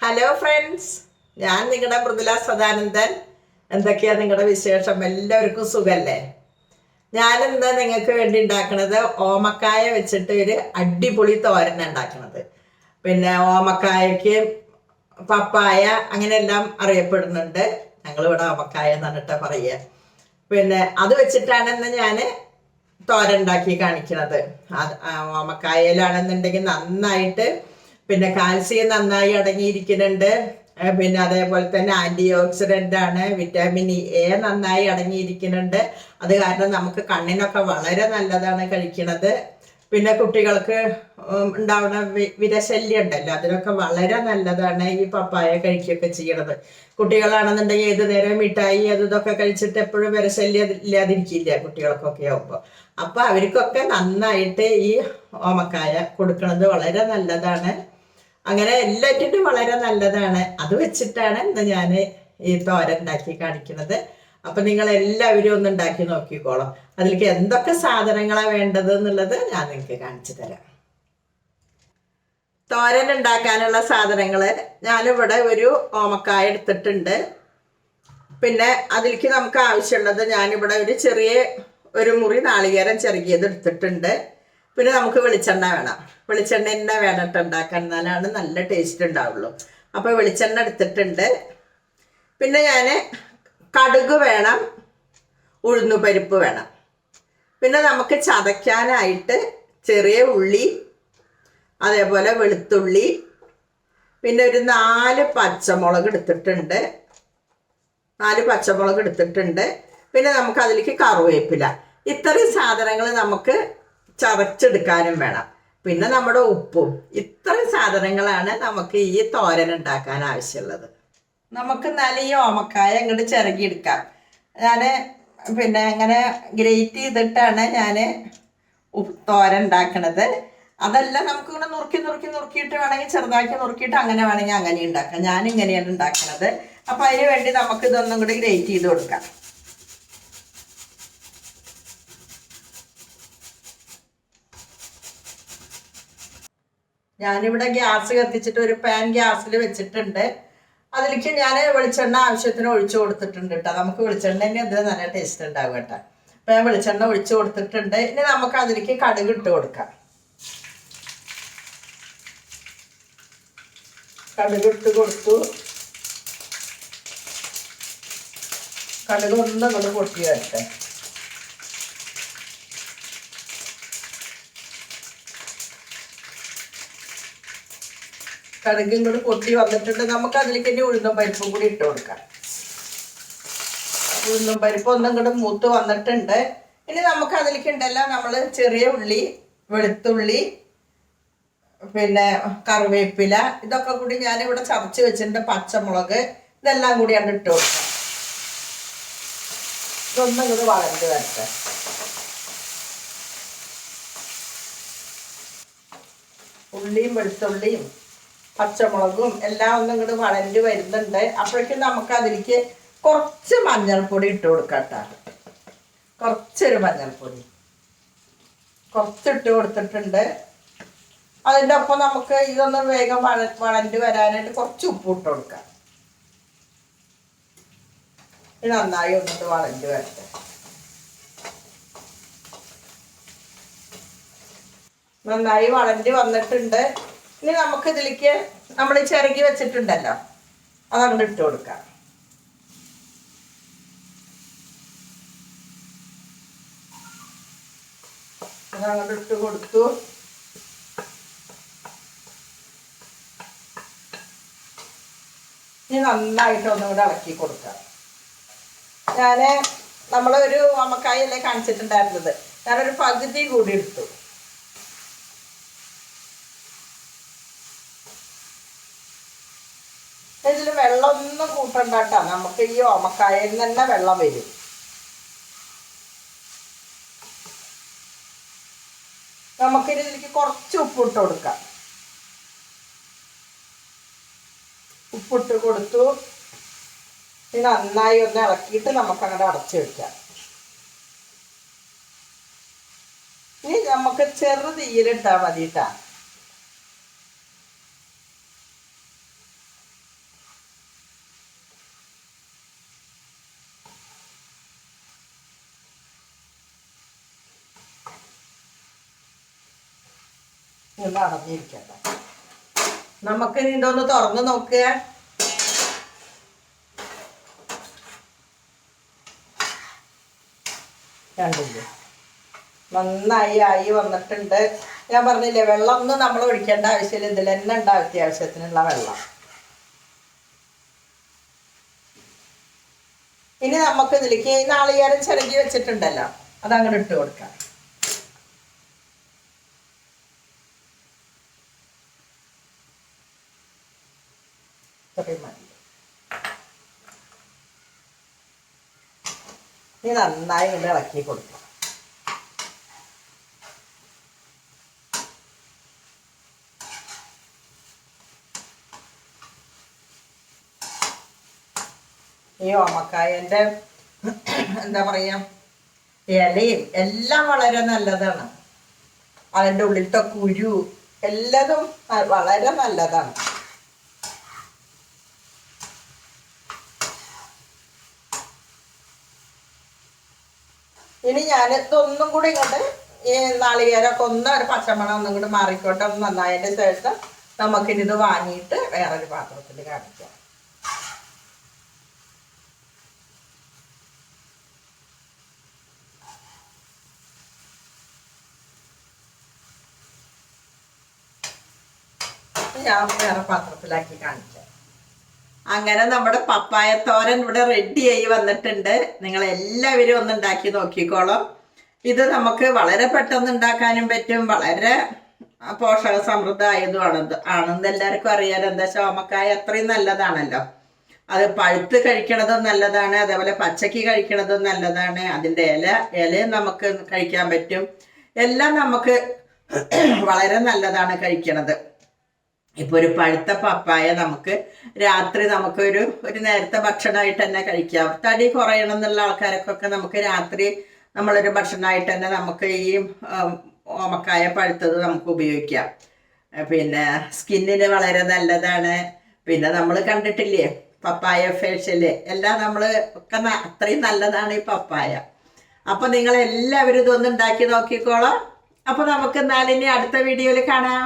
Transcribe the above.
Hello friends ഞാൻ നിങ്ങളുടെ മൃദുല സദാനന്ദൻ. എന്തൊക്കെയാ നിങ്ങളുടെ വിശേഷം? എല്ലാവർക്കും സുഖല്ലേ? ഞാനിന്ന് നിങ്ങൾക്ക് വേണ്ടി ഉണ്ടാക്കുന്നത് ഓമക്കായ വെച്ചിട്ട് ഒരു അടിപൊളി തോരൻ ഉണ്ടാക്കുന്നത് പിന്നെ ഓമക്കായക്ക് പപ്പായ അങ്ങനെയെല്ലാം അറിയപ്പെടുന്നുണ്ട്. ഞങ്ങളിവിടെ ഓമക്കായ എന്നിട്ട് പറയുക. പിന്നെ അത് വെച്ചിട്ടാണ് ഇന്ന് ഞാൻ തോരൻ ഉണ്ടാക്കി കാണിക്കുന്നത് ഓമക്കായയിലാണെന്നുണ്ടെങ്കിൽ നന്നായിട്ട് പിന്നെ കാൽസ്യം നന്നായി അടങ്ങിയിരിക്കുന്നുണ്ട്. പിന്നെ അതേപോലെ തന്നെ ആന്റി ഓക്സിഡന്റ് ആണ്. വിറ്റാമിൻ എ നന്നായി അടങ്ങിയിരിക്കുന്നുണ്ട്. അത് കാരണം നമുക്ക് കണ്ണിനൊക്കെ വളരെ നല്ലതാണ് കഴിക്കുന്നത് പിന്നെ കുട്ടികൾക്ക് ഉണ്ടാവുന്ന വിരശല്യം ഉണ്ടല്ലോ അതിനൊക്കെ വളരെ നല്ലതാണ് ഈ പപ്പായ കഴിക്കുകയൊക്കെ ചെയ്യണത്. കുട്ടികളാണെന്നുണ്ടെങ്കിൽ ഏത് നേരം മിഠായി അത് ഇതൊക്കെ കഴിച്ചിട്ട് എപ്പോഴും വിരശല്യം ഇല്ലാതിരിക്കില്ല കുട്ടികൾക്കൊക്കെ ആവുമ്പോൾ അപ്പൊ അവർക്കൊക്കെ നന്നായിട്ട് ഈ ഓമക്കായ കൊടുക്കുന്നത് വളരെ നല്ലതാണ്. അങ്ങനെ എല്ലാറ്റിനും വളരെ നല്ലതാണ്. അത് വെച്ചിട്ടാണ് ഇന്ന് ഞാൻ ഈ തോരൻ ഉണ്ടാക്കി കാണിക്കുന്നത്. അപ്പൊ നിങ്ങൾ എല്ലാവരും ഒന്ന് ഉണ്ടാക്കി നോക്കിക്കോളാം. അതിലേക്ക് എന്തൊക്കെ സാധനങ്ങളാണ് വേണ്ടത് എന്നുള്ളത് ഞാൻ നിങ്ങൾക്ക് കാണിച്ചു തരാം. തോരൻ ഉണ്ടാക്കാനുള്ള സാധനങ്ങൾ ഞാനിവിടെ ഒരു ഓമക്കായ എടുത്തിട്ടുണ്ട്. പിന്നെ അതിലേക്ക് നമുക്ക് ആവശ്യമുള്ളത് ഞാനിവിടെ ഒരു ചെറിയ ഒരു മുറി നാളികേരം ചെറുകിയത് എടുത്തിട്ടുണ്ട്. പിന്നെ നമുക്ക് വെളിച്ചെണ്ണ വേണം. വെളിച്ചെണ്ണ തന്നെ വേണ്ടിട്ട് ഉണ്ടാക്കാൻ എന്നാലാണ് നല്ല ടേസ്റ്റ് ഉണ്ടാവുള്ളൂ. അപ്പോൾ വെളിച്ചെണ്ണ എടുത്തിട്ടുണ്ട്. പിന്നെ ഞാൻ കടുക് വേണം ഉഴുന്നുപരിപ്പ് വേണം. പിന്നെ നമുക്ക് ചതയ്ക്കാനായിട്ട് ചെറിയ ഉള്ളി അതേപോലെ വെളുത്തുള്ളി പിന്നെ ഒരു നാല് പച്ചമുളക് എടുത്തിട്ടുണ്ട്. നാല് പച്ചമുളക് എടുത്തിട്ടുണ്ട്. പിന്നെ നമുക്ക് അതിലേക്ക് കറിവേപ്പില. ഇത്രയും സാധനങ്ങൾ നമുക്ക് ചതച്ചെടുക്കാനും വേണം. പിന്നെ നമ്മുടെ ഉപ്പും. ഇത്രയും സാധനങ്ങളാണ് നമുക്ക് ഈ തോരൻ ഉണ്ടാക്കാൻ ആവശ്യമുള്ളത്. നമുക്ക് നല്ല ഈ ഓമക്കായ അങ്ങോട്ട് ചിറകിയെടുക്കാം ഞാൻ പിന്നെ അങ്ങനെ ഗ്രേറ്റ് ചെയ്തിട്ടാണ് ഞാൻ തോരൻ ഉണ്ടാക്കണത്. അതല്ല നമുക്ക് ഇങ്ങനെ നുറുക്കി നുറുക്കി നുറുക്കിയിട്ട് വേണമെങ്കിൽ ചെറുതാക്കി നുറുക്കിയിട്ട് അങ്ങനെ വേണമെങ്കിൽ അങ്ങനെ ഉണ്ടാക്കാം. ഞാൻ ഇങ്ങനെയാണ് ഉണ്ടാക്കുന്നത് അപ്പം അതിന് വേണ്ടി നമുക്ക് ഇതൊന്നും കൂടി ഗ്രേറ്റ് ചെയ്ത് കൊടുക്കാം. ഞാനിവിടെ ഗ്യാസ് കത്തിച്ചിട്ട് ഒരു പാൻ ഗ്യാസിൽ വെച്ചിട്ടുണ്ട്. അതിലേക്ക് ഞാൻ വെളിച്ചെണ്ണ ആവശ്യത്തിന് ഒഴിച്ചു കൊടുത്തിട്ടുണ്ട് കേട്ടോ. നമുക്ക് വെളിച്ചെണ്ണ ഇത് നല്ല ടേസ്റ്റ് ഉണ്ടാവും കേട്ടോ. അപ്പം ഞാൻ വെളിച്ചെണ്ണ ഒഴിച്ചു കൊടുത്തിട്ടുണ്ട്. ഇനി നമുക്ക് അതിലേക്ക് കടുക് ഇട്ട് കൊടുക്കാം. കടുക് ഇട്ട് കൊടുത്തു. കടുക് ഒന്ന് നമ്മൾ പൊട്ടി കടുകും കൂടി പൊട്ടി വന്നിട്ടുണ്ട്. നമുക്ക് അതിലേക്ക് തന്നെ ഉഴുന്നും പരിപ്പും കൂടി ഇട്ട് കൊടുക്കാം. ഉഴുന്നും പരിപ്പ് ഒന്നും കൂടെ മൂത്ത് വന്നിട്ടുണ്ട്. ഇനി നമുക്ക് അതിലേക്ക് ഉണ്ടല്ലോ നമ്മൾ ചെറിയ ഉള്ളി വെളുത്തുള്ളി പിന്നെ കറിവേപ്പില ഇതൊക്കെ കൂടി ഞാനിവിടെ ചതച്ച് വെച്ചിട്ടുണ്ട് പച്ചമുളക്. ഇതെല്ലാം കൂടിയാണ് ഇട്ട് കൊടുക്കാം. ഇതൊന്നും കൂടി വളർന്നു വരട്ടെ. ഉള്ളിയും വെളുത്തുള്ളിയും പച്ചമുളകും എല്ലാം ഒന്നും ഇങ്ങോട്ട് വളഞ്ഞു വരുന്നുണ്ട്. അപ്പോഴേക്കും നമുക്ക് അതിലേക്ക് കുറച്ച് മഞ്ഞൾപ്പൊടി ഇട്ട് കൊടുക്കാം കുറച്ചൊരു മഞ്ഞൾപ്പൊടി. കുറച്ചിട്ട് കൊടുത്തിട്ടുണ്ട്. അതിന്റെ ഒപ്പം നമുക്ക് ഇതൊന്ന് വേഗം വള വളഞ്ഞു വരാനായിട്ട് കുറച്ച് ഉപ്പ് ഇട്ട് കൊടുക്കാം. ഇത് നന്നായി ഒന്നിട്ട് വളഞ്ഞു വരട്ടെ. നന്നായി വളഞ്ഞു വന്നിട്ടുണ്ട്. ഇനി നമുക്ക് ഇതിലേക്ക് നമ്മൾ ചിരകി വെച്ചിട്ടുണ്ടല്ലോ അതങ്ങോട്ട് ഇട്ട് കൊടുക്കാം. അതങ്ങോട്ട് ഇട്ട് കൊടുത്തു. ഇനി നന്നായിട്ട് ഒന്നുകൂടെ ഇളക്കി കൊടുക്കാം. ഞാൻ നമ്മളൊരു അമ്മക്കായല്ലേ കാണിച്ചിട്ടുണ്ടായിരുന്നത്. ഞാനൊരു പകുതി കൂടി എടുത്തു. ഇതിൽ വെള്ളമൊന്നും കൂട്ടണ്ട കേട്ടോ നമുക്ക് ഈ ഓമക്കായയിൽ തന്നെ വെള്ളം വരും. നമുക്ക് ഇതിലേക്ക് കുറച്ച് ഉപ്പിട്ട് കൊടുക്കാം. ഉപ്പിട്ട് കൊടുത്തു. ഇത് നന്നായി ഒന്ന് ഇളക്കിയിട്ട് നമുക്ക് അങ്ങോട്ട് അടച്ചു വെക്കാം. ഇനി നമുക്ക് ചെറു തീയിലിട്ടാൽ മതി ഇങ്ങനെ അടഞ്ഞിരിക്കട്ടെ നമുക്ക് ഒന്ന് തുറന്ന് നോക്കുക കണ്ടില്ലേ? നന്നായി ആയി വന്നിട്ടുണ്ട്. ഞാൻ പറഞ്ഞില്ലേ വെള്ളം ഒന്നും നമ്മൾ ഒഴിക്കേണ്ട ആവശ്യമില്ല. ഇതിൽ തന്നെ ഉണ്ടാവത്തിയ അത്യാവശ്യത്തിനുള്ള വെള്ളം. ഇനി നമുക്ക് ഇതിലേക്ക് ഈ നാളികേരം ചിരകി വെച്ചിട്ടുണ്ടല്ലോ. അത് അങ്ങോട്ട് ഇട്ട് കൊടുക്കാം. ഇത്രയും മതി. ഇനി നന്നായി ഇങ്ങോട്ട് ഇളക്കി കൊടുക്കുക ഈ ഓമക്കായന്റെ എന്താ പറയുക ഇലയും എല്ലാം വളരെ നല്ലതാണ്. അതിന്റെ ഉള്ളിലത്തെ കുരു എല്ലാതും വളരെ നല്ലതാണ്. ഇനി ഞാൻ ഇതൊന്നും കൂടി ഇങ്ങോട്ട് ഈ നാളികേരമൊക്കെ ഒന്ന് ഒരു പച്ചമണം ഒന്നും കൂടി മാറിക്കോട്ടെ ഒന്ന് നന്നായതിന്റെ ശേഷം നമുക്കിനി ഇത് വാങ്ങിയിട്ട് വേറൊരു പാത്രത്തിൽ കാണിക്കാം. ഞാൻ വേറെ പാത്രത്തിലാക്കി കാണിക്കാം. അങ്ങനെ നമ്മുടെ പപ്പായ തോരൻ ഇവിടെ റെഡിയായി വന്നിട്ടുണ്ട്. നിങ്ങൾ എല്ലാവരും ഒന്ന് ഉണ്ടാക്കി നോക്കിക്കോളാം. ഇത് നമുക്ക് വളരെ പെട്ടെന്ന് ഉണ്ടാക്കാനും പറ്റും. വളരെ പോഷക സമൃദ്ധമായതുമാണ് ആണെന്ന് എല്ലാവർക്കും അറിയാലോ. എന്താ ചോമക്കായ അത്രയും നല്ലതാണല്ലോ. അത് പഴുത്ത് കഴിക്കണതും നല്ലതാണ്. അതേപോലെ പച്ചക്ക് കഴിക്കണതും നല്ലതാണ്. അതിന്റെ ഇല ഇലയും നമുക്ക് കഴിക്കാൻ പറ്റും. എല്ലാം നമുക്ക് വളരെ നല്ലതാണ് കഴിക്കണത്. ഇപ്പൊ ഒരു പഴുത്ത പപ്പായ നമുക്ക് രാത്രി നമുക്ക് ഒരു ഒരു നേരത്തെ ഭക്ഷണമായിട്ട് തന്നെ കഴിക്കാം. തടി കുറയണം എന്നുള്ള ആൾക്കാർക്കൊക്കെ നമുക്ക് രാത്രി നമ്മളൊരു ഭക്ഷണമായിട്ട് തന്നെ നമുക്ക് ഈ ഓമക്കായ പഴുത്തത് നമുക്ക് ഉപയോഗിക്കാം. പിന്നെ സ്കിന്നിന് വളരെ നല്ലതാണ്. പിന്നെ നമ്മൾ കണ്ടിട്ടില്ലേ പപ്പായ ഫേഷ്യൽ. എല്ലാം നമ്മൾ ഒക്കെ അത്രയും നല്ലതാണ് ഈ പപ്പായ. അപ്പൊ നിങ്ങൾ എല്ലാവരും ഇതൊന്നും ഉണ്ടാക്കി നോക്കിക്കോളാം. അപ്പൊ നമുക്ക് എന്നാലിനി അടുത്ത വീഡിയോയിൽ കാണാം.